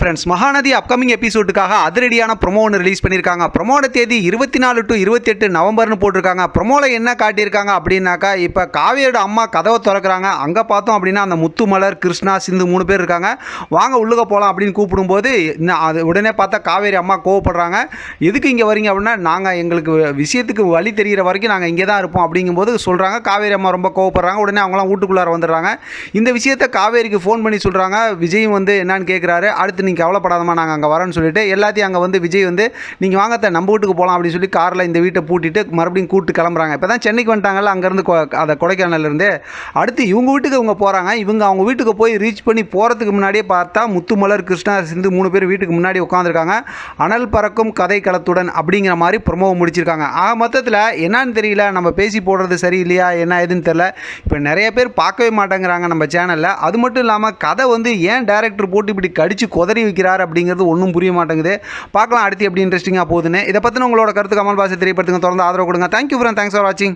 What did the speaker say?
Friends Mahanadi upcoming எபிசோடுக்காக அதிரடியான promo ஒன்று release பண்ணியிருக்காங்க ப்ரொமோட தேதி இருபத்தி நாலு டு இருபத்தெட்டு நவம்பர்னு போட்டிருக்காங்க. ப்ரொமோவில் என்ன காட்டியிருக்காங்க அப்படின்னாக்கா இப்போ காவியோட அம்மா கதவை திறக்கிறாங்க. அங்கே பார்த்தோம் அப்படின்னா அந்த முத்துமலர் கிருஷ்ணா சிந்து மூணு பேர் இருக்காங்க. வாங்க உள்ளுக போகலாம் அப்படின்னு கூப்பிடும்போது அது உடனே பார்த்தா காவேரி அம்மா கோவப்படுறாங்க. எதுக்கு இங்கே வரீங்க அப்படின்னா நாங்கள் எங்களுக்கு விஷயத்துக்கு வழி தெரிகிற வரைக்கும் நாங்கள் இங்கே தான் இருப்போம் அப்படிங்கும்போது சொல்கிறாங்க காவேரி அம்மா ரொம்ப கோவப்படுறாங்க. உடனே அவங்களாம் வீட்டுக்குள்ளார வந்துடுறாங்க. இந்த விஷயத்தை காவேரிக்கு ஃபோன் பண்ணி சொல்கிறாங்க விஜயும் வந்து என்னன்னு கேட்குறாரு அடுத்து நீங்கள் கவலைப்படாதமா நாங்கள் அங்கே வரோன்னு சொல்லிட்டு எல்லாத்தையும் அங்கே வந்து விஜய் வந்து நீங்கள் வாங்கத்த நம்ம வீட்டுக்கு போகலாம் அப்படின்னு சொல்லி காரில் இந்த வீட்டை பூட்டிட்டு மறுபடியும் கூப்பிட்டு கிளம்புறாங்க. இப்போ தான் சென்னைக்கு வந்துட்டாங்கல்ல அங்கேருந்து அதை கொடைக்கானல்லேருந்து அடுத்து இவங்க வீட்டுக்கு இவங்க போகிறாங்க இவங்க அவங்க வீட்டுக்கு போய் ரீச் பண்ணி போகிறதுக்கு முன்னாடியே பார்த்தா முத்துமலர் கிருஷ்ணா சிந்து மூணு பேர் வீட்டுக்கு முன்னாடி உட்காந்துருக்காங்க அனல் பறக்கும் கதை களத்துடன் அப்படிங்கிற மாதிரி ப்ரொமோவை முடிச்சிருக்காங்க. ஆக மொத்தத்தில் என்னன்னு தெரியல நம்ம பேசி போடுறது சரியில்லையா என்ன ஏதுன்னு தெரியல. இப்போ நிறைய பேர் பார்க்கவே மாட்டேங்கிறாங்க நம்ம சேனலில் அது மட்டும் இல்லாமல் கதை வந்து ஏன் டேரக்டர் போட்டு இப்படி கடிச்சு பதறி வைக்கிறார் அப்படிங்கிறது ஒன்றும் புரிய மாட்டேங்குது. பார்க்கலாம் அடுத்து எப்படி இன்ட்ரெஸ்டிங்காக போகுதுன்னு. இதை பற்றின உங்களோட கருத்து கமல் பாசை தெரியப்படுத்துங்க. தொடர்ந்து ஆதரவு கொடுங்க. தேங்க்யூ ஃப்ரெண்ட் தேங்க்ஸ் ஃபார் வாட்சிங்